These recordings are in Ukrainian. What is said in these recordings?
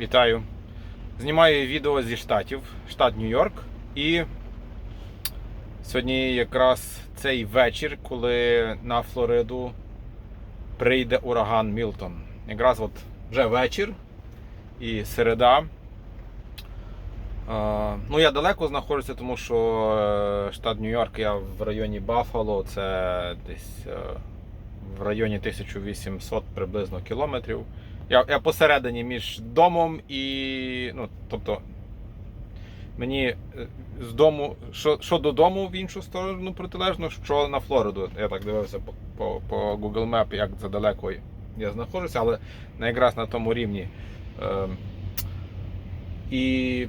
Вітаю. Знімаю відео зі штатів, штат Нью-Йорк. І сьогодні якраз цей вечір, коли на Флориду прийде ураган Мілтон. Якраз от вже вечір і середа. Е, Ну, я далеко знаходжуся, тому що е, штат Нью-Йорк, я в районі Баффало, це десь е, в районі 1800 приблизно кілометрів. Я, я посередині між домом і. Ну, тобто, мені е, з дому, що, що додому в іншу сторону протилежно, що на Флориду. Я так дивився по, по, по Google Map, як задалеко я знаходжуся, але якраз на тому рівні. Е, і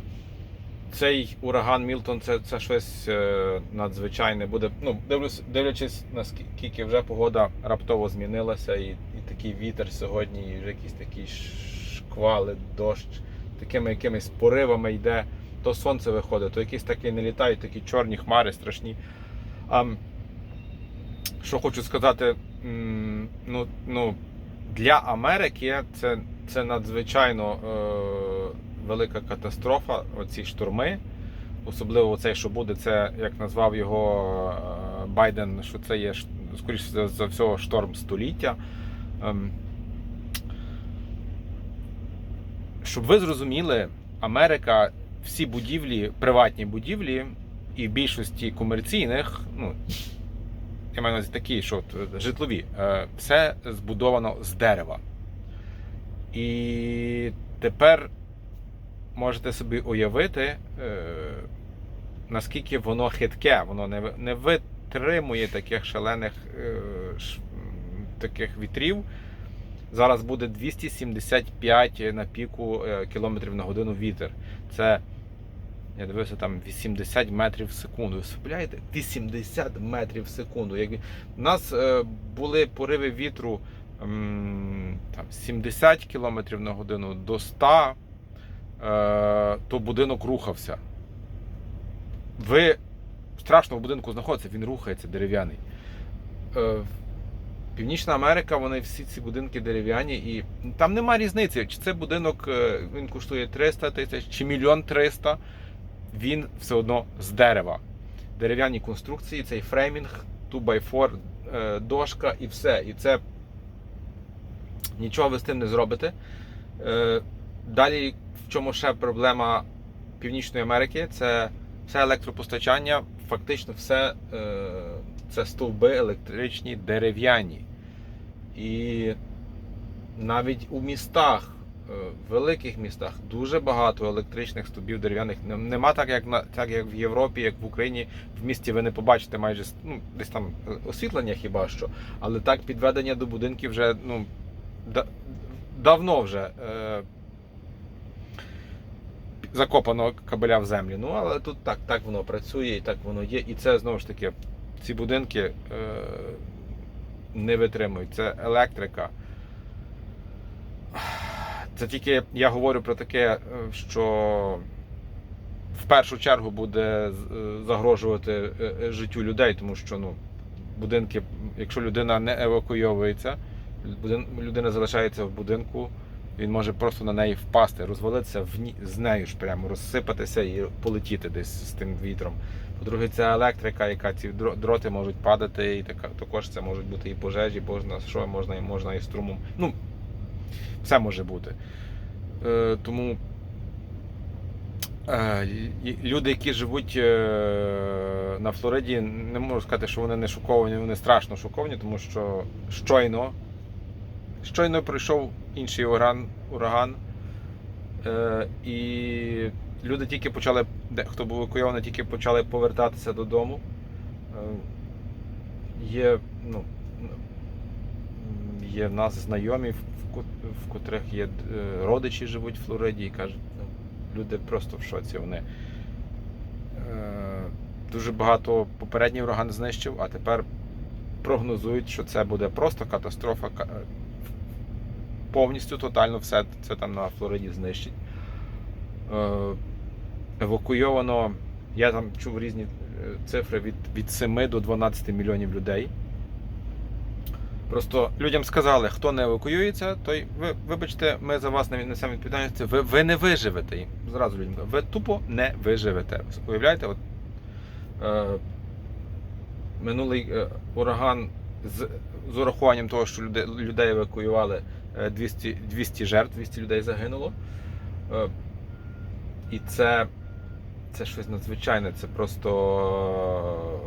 цей ураган Мілтон це, це щось е, надзвичайне буде. Ну, дивлюсь, дивлячись, наскільки вже погода раптово змінилася, і, і такий вітер сьогодні, і вже якісь такі шквали, дощ, такими якимись поривами йде. То сонце виходить, то якісь такі не літають, такі чорні хмари страшні. А, що хочу сказати, ну, ну, для Америки це, це надзвичайно е, велика катастрофа, оці шторми. Особливо цей, що буде, це як назвав його е, Байден, що це є скоріше за, всього шторм століття. Ем, щоб ви зрозуміли, Америка, всі будівлі, приватні будівлі, і в більшості комерційних, ну, я маю на увазі такі, що от, житлові, е, все збудовано з дерева. І тепер можете собі уявити, е, наскільки воно хитке, воно не, не витримує таких шалених е, таких вітрів. Зараз буде 275 на піку е, кілометрів на годину вітер. Це, я дивився, там 80 метрів в секунду. Уявляєте? 80 метрів в секунду. Як... У нас е, були пориви вітру там, 70 кілометрів на годину до 100, е, то будинок рухався. Ви страшно в будинку знаходитеся, він рухається дерев'яний. Е, Північна Америка, вони всі ці будинки дерев'яні, і там нема різниці, чи це будинок е, він коштує 300 тисяч, чи мільйон 300, він все одно з дерева. Дерев'яні конструкції, цей фреймінг, 2x4, е, дошка і все. І це нічого ви з тим не зробите. Е, Далі, чому ще проблема Північної Америки, це все електропостачання, фактично все е, це стовби електричні дерев'яні. І навіть у містах, е, великих містах, дуже багато електричних стовбів дерев'яних. Нем- Нема так, як на так, як в Європі, як в Україні. В місті ви не побачите майже ну, десь там е, освітлення хіба що. Але так підведення до будинків вже ну, да, давно вже. Е, закопано кабеля в землі. Ну, але тут так, так воно працює і так воно є. І це знову ж таки, ці будинки е, не витримують. Це електрика. Це тільки я говорю про таке, е, що в першу чергу буде е, загрожувати е, життю людей, тому що ну, будинки, якщо людина не евакуйовується, людина залишається в будинку, він може просто на неї впасти, розвалитися в ні, з нею ж прямо розсипатися і полетіти десь з тим вітром. По-друге, це електрика, яка ці дроти можуть падати, і така також це можуть бути і пожежі, можна що можна, і можна і струмом. Ну, все може бути. Е, тому е, люди, які живуть е, на Флориді, не можу сказати, що вони не шоковані, вони страшно шоковані, тому що щойно, щойно пройшов інший ураган, ураган е, і люди тільки почали, де, хто був евакуйований, тільки почали повертатися додому. Е, є, ну, є в нас знайомі, в, в котрих є е, родичі живуть в Флориді і кажуть, ну, люди просто в шоці. Вони е, дуже багато попередній ураган знищив, а тепер прогнозують, що це буде просто катастрофа. Повністю тотально все це там на Флориді знищить. Е, евакуйовано, я там чув різні е, цифри від, від 7 до 12 мільйонів людей. Просто людям сказали, хто не евакуюється, той ви, вибачте, ми за вас не несемо відповідальність. Ви, ви не виживете. Зразу людям кажу, ви тупо не виживете. Уявляєте, от е, минулий е, ураган з, з урахуванням того, що люди, людей евакуювали е, 200, 200 жертв, 200 людей загинуло. Е, і це, це щось надзвичайне. Це просто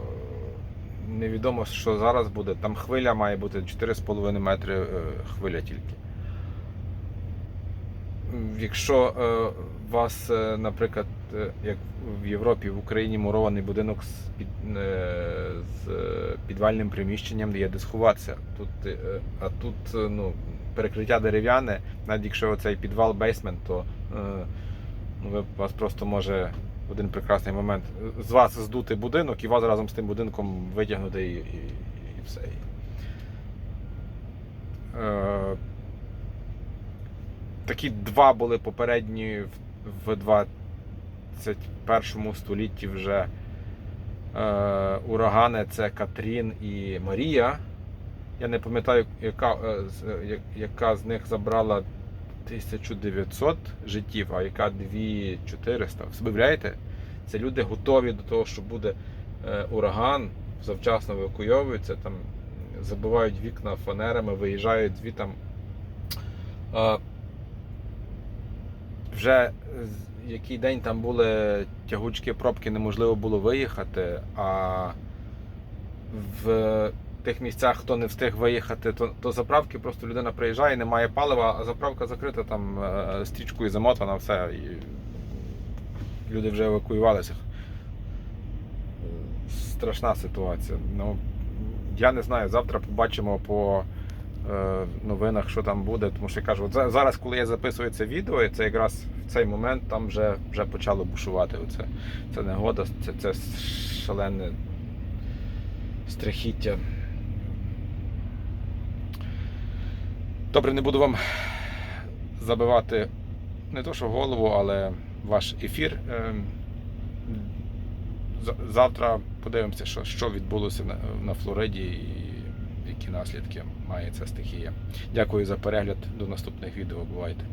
невідомо, що зараз буде. Там хвиля має бути 4,5 метри хвиля тільки. Якщо вас, е, наприклад, е, як в Європі, в Україні мурований будинок з, під, е, з підвальним приміщенням, де є де сховатися. Тут, а тут ну, перекриття дерев'яне, навіть якщо цей підвал бейсмент, то ну, вас просто може в один прекрасний момент з вас здути будинок і вас разом з тим будинком витягнути і, і, і все. Такі два були попередні в, в 21 столітті вже е, урагани це Катрін і Марія. Я не пам'ятаю, яка, е, е, яка з них забрала 1900 життів, а яка 2400. Виявляєте? Це люди готові до того, що буде е, ураган, завчасно евакуйовуються, там забивають вікна фанерами, виїжджають звітам. Е, вже який день там були тягучки пробки, неможливо було виїхати, а в тих місцях, хто не встиг виїхати, то, то заправки просто людина приїжджає, немає палива, а заправка закрита, там е, стрічкою замотана, все. І люди вже евакуювалися. Страшна ситуація. Ну, я не знаю, завтра побачимо по е, новинах, що там буде. Тому що я кажу, зараз, коли я записую це відео, це якраз в цей момент там вже, вже почало бушувати. Оце, це негода, це, це шалене страхіття. Добре, не буду вам забивати не то, що голову, але ваш ефір. Ем, Завтра подивимося, що, що відбулося на, Флориді які наслідки має ця стихія. Дякую за перегляд. До наступних відео. Бувайте.